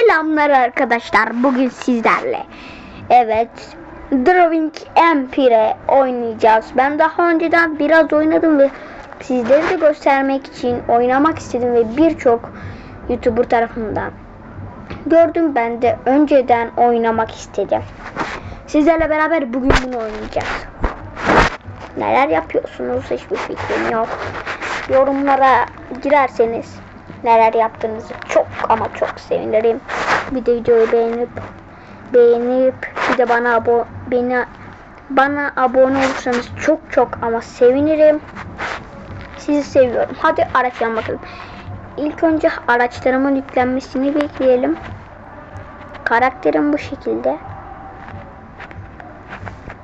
Selamlar arkadaşlar. Bugün sizlerle. Evet. Drawing Empire oynayacağız. Ben daha önceden biraz oynadım ve sizlere de göstermek için oynamak istedim ve birçok YouTuber tarafından gördüm. Ben de önceden oynamak istedim. Sizlerle beraber bugün bunu oynayacağız. Neler yapıyorsunuz hiçbir fikrim yok. Yorumlara girerseniz neler yaptığınızı çok ama çok sevinirim. Bir de videoyu beğenip beğenip bir de bana abo beni bana abone olursanız çok çok ama sevinirim. Sizi seviyorum. Hadi araçtan bakalım. İlk önce araçlarımın yüklenmesini bekleyelim. Karakterim bu şekilde.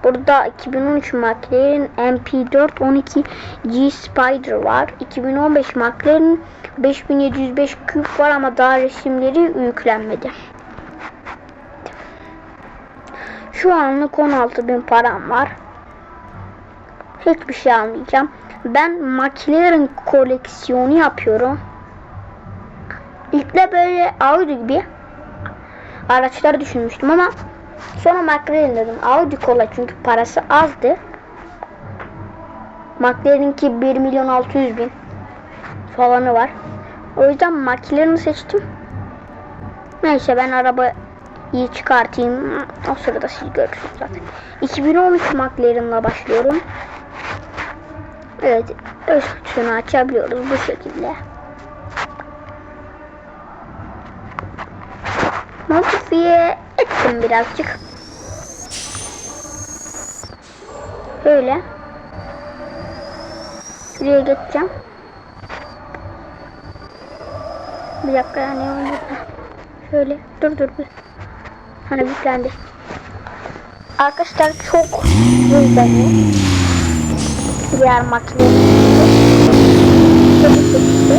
Burada 2013 McLaren MP4 12 G Spider var. 2015 McLaren 5705 Cube var ama daha resimleri yüklenmedi. Şu anlık 16.000 param var. Hiçbir şey almayacağım. Ben McLaren koleksiyonu yapıyorum. İlkle böyle Audi gibi araçları düşünmüştüm ama Sonra McLaren dedim. Audi kola çünkü parası azdı. McLaren'inki 1 milyon 600 bin falanı var. O yüzden McLaren'ı seçtim. Neyse ben arabayı çıkartayım. O sırada siz görürsünüz zaten. 2013 McLaren'la başlıyorum. Evet. Üstünü açabiliyoruz bu şekilde. Modifiye ettim birazcık. Böyle. Şuraya geçeceğim. Bir dakika yani. Şöyle dur dur bir. Hani yüklendi. Arkadaşlar çok hızlı. Diğer makine. Çok hızlı.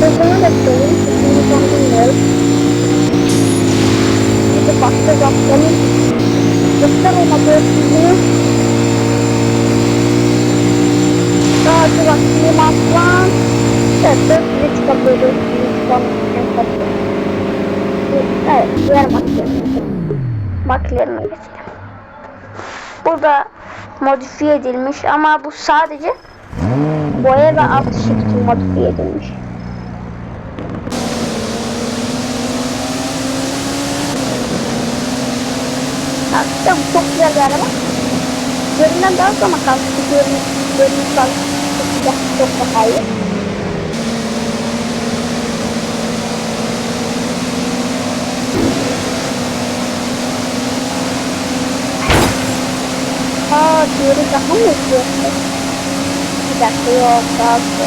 Hızını da söyleyeyim. Hızını son bilmiyorum. Başka zaptların göster olmadığı hızını Sadece bak limandan Evet, dört çıkabiliyoruz. Evet, diğer makinelerine makinelerine geçelim. Burada modifiye edilmiş ama bu sadece boya ve alt için modifiye edilmiş. Aslında bu çok güzel bir araba. Görünen daha sonra kalktı. Görünüş, görünüş kalktı. Çok güzel, çok daha iyi. Aa, diğeri daha mı hızlı? Bir dakika, yok, daha hızlı.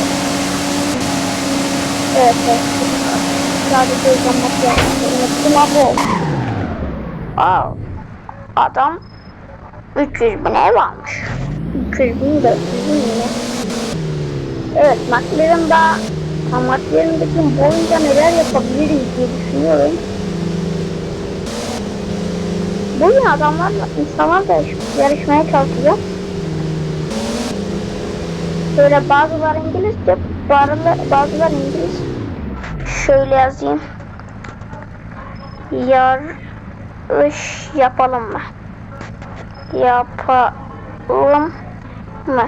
Evet, evet. Sadece uzanmak yapmak. Unuttum ama o. Wow. Adam 300 bin ev almış. 200 bin 400 bin yine. Evet McLaren'da McLaren'daki boyunca neler yapabiliriz diye düşünüyorum. Bugün adamlarla insanlar da yarışmaya çalışacağım. Böyle bazıları İngilizce, bazıları İngiliz. Şöyle yazayım. Yarış yapalım mı? Yapalım mı?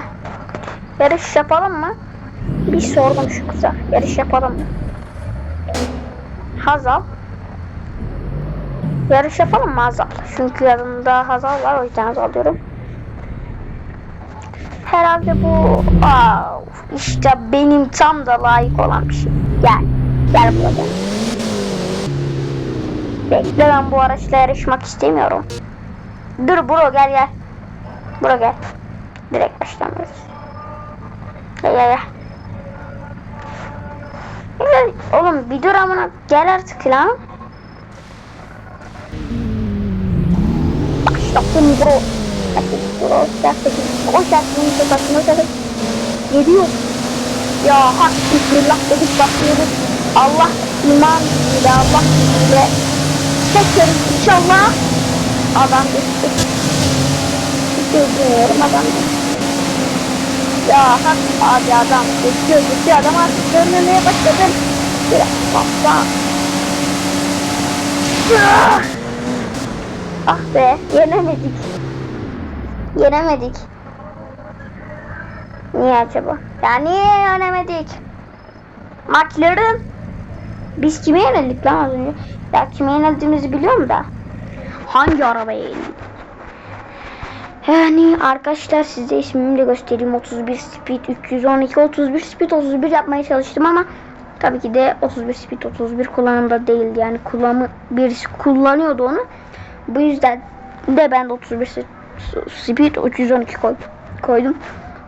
Yarış yapalım mı? Bir sordum şu kıza. Yarış yapalım mı? Hazal. Yarış yapalım mı Hazal? Çünkü yanında Hazal var o yüzden Hazal diyorum. Herhalde bu Aa, işte benim tam da layık olan bir şey. Gel. Gel buraya. Bekle ben bu araçla yarışmak istemiyorum. Dur bro gel gel. Bro gel. Direkt başlamıyoruz. Gel gel gel. Oğlum bir dur amına gel artık lan. Başlattım bro. Bro. Başlattım. O şartını sokakına kadar. Geliyor. Ya hak bismillah dedik başlıyoruz. Allah iman ile Allah ile. Çekeriz inşallah. Adam geçti. Görüyorum adam. Ya hak abi adam geçiyor adam artık görmemeye başladı. Biraz baba. Ah be yenemedik. Yenemedik. Niye acaba? Ya niye yenemedik? Maçların biz kime yenildik lan az önce? Ya kime yenildiğimizi biliyorum da. Hangi arabaya yenildik? Yani arkadaşlar size ismimi de göstereyim. 31 speed 312 31 speed 31 yapmaya çalıştım ama tabii ki de 31 speed 31 kullanımda değildi. Yani kullanımı birisi kullanıyordu onu. Bu yüzden de ben de 31 speed 312 koy, koydum.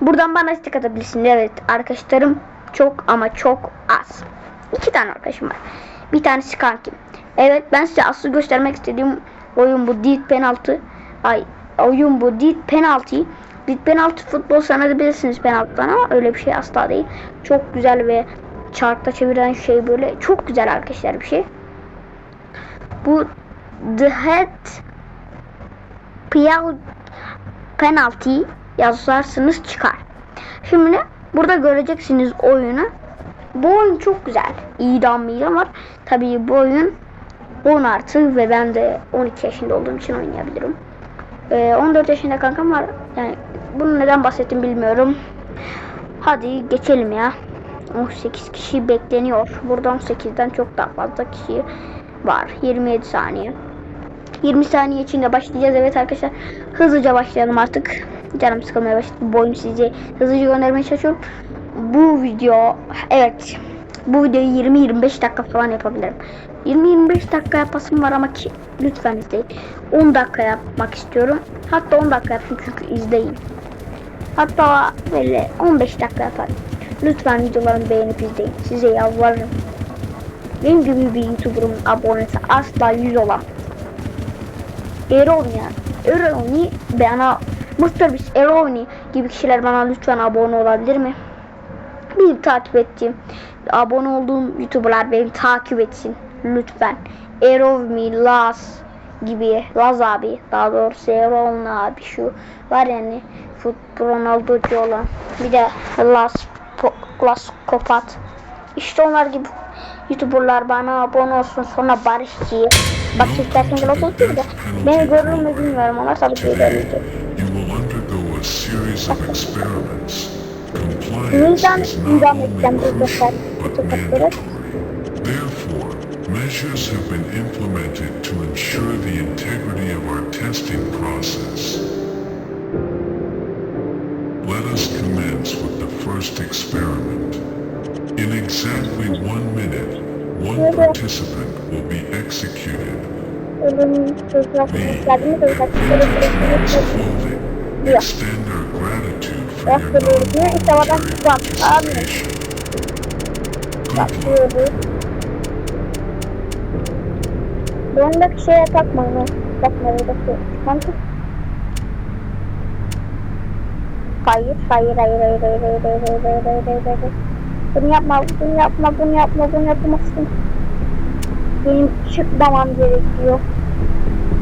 Buradan bana istek atabilirsin. Evet arkadaşlarım çok ama çok az. İki tane arkadaşım var. Bir tanesi kankim. Evet ben size asıl göstermek istediğim oyun bu Deep Penaltı. Ay oyun bu Deep Penalty. Deep Penalty futbol sanabilirsiniz penaltıdan ama öyle bir şey asla değil. Çok güzel ve çarkta çeviren şey böyle çok güzel arkadaşlar bir şey. Bu The Head Penalty yazarsınız çıkar. Şimdi burada göreceksiniz oyunu. Bu oyun çok güzel. İdam midam var. Tabii bu oyun 10 artı ve ben de 12 yaşında olduğum için oynayabilirim. Ee, 14 yaşında kankam var. Yani bunu neden bahsettim bilmiyorum. Hadi geçelim ya. 18 kişi bekleniyor. Burada 18'den çok daha fazla kişi var. 27 saniye. 20 saniye içinde başlayacağız. Evet arkadaşlar hızlıca başlayalım artık. Canım sıkılmaya başladı. Bu size hızlıca göndermeye çalışıyorum. Bu video evet bu videoyu 20-25 dakika falan yapabilirim. 20-25 dakika yapasım var ama ki lütfen izleyin. 10 dakika yapmak istiyorum. Hatta 10 dakika yapayım çünkü izleyin. Hatta böyle 15 dakika yaparım. Lütfen videolarımı beğenip izleyin. Size yalvarırım. Benim gibi bir YouTuber'ın abonesi asla 100 olan. Eroni yani. Eroni bana Mr. Beast, Eroni gibi kişiler bana lütfen abone olabilir mi? Bir takip ettiğim, abone olduğum YouTuber'lar beni takip etsin lütfen. Erovmi, Laz gibi, Laz abi, daha doğrusu Erovmi abi şu var yani futbol Ronaldo'cu olan. Bir de Laz, Laz Kopat. İşte onlar gibi YouTuber'lar bana abone olsun sonra Barışçı'yı. Bak istersen gel olsun de beni görür mü bilmiyorum ama tabii ki görmeyecek. Neden idam edeceğim bu sefer measures have been implemented to ensure the integrity of our testing process. Let us commence with the first experiment. In exactly one minute, one participant will be executed. Ölüm sözleşmelerini de Its uzaklaştırıp clothing. Yeah. Extend our gratitude for your Yaptırıyoruz. İşte oradan çıkacağım. Abi participation. Good luck. Bundaki şeye takma onu. Takma oradaki. Mantık. Hayır, hayır, hayır, hayır, hayır, hayır, hayır, hayır, hayır, hayır, hayır, hayır. Bunu yapma, bunu yapma, bunu yapma, bunu yapamazsın. Benim çıkmamam gerekiyor.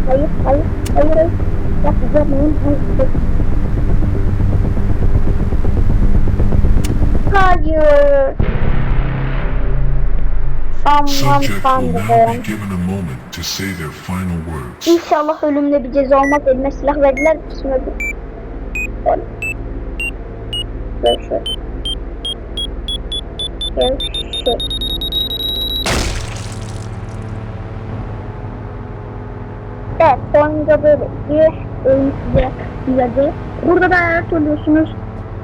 Hayır, hayır, hayır, hayır. Yapacağım, hayır. Hayır. Subject will now be given a moment to say their final words. İnşallah ölümle bir ceza olmaz. Elime silah verdiler. Kesin öldüm. Öyle. Görüşürüz. Görüşürüz. Evet, sonunda böyle bir oyun size izledi. Burada da hayat oluyorsunuz.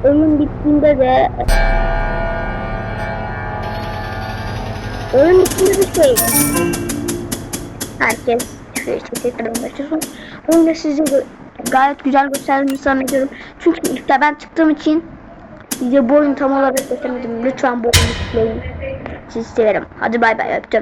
Oyun bittiğinde de oyun bittiğinde de şey herkes başlasın. Onu da size gayet güzel gösterdiğimi zannediyorum. Çünkü ilk de ben çıktığım için size bu oyunu tam olarak göstermedim. Lütfen bu oyunu tıklayın. Sizi severim. Hadi bay bay öptüm.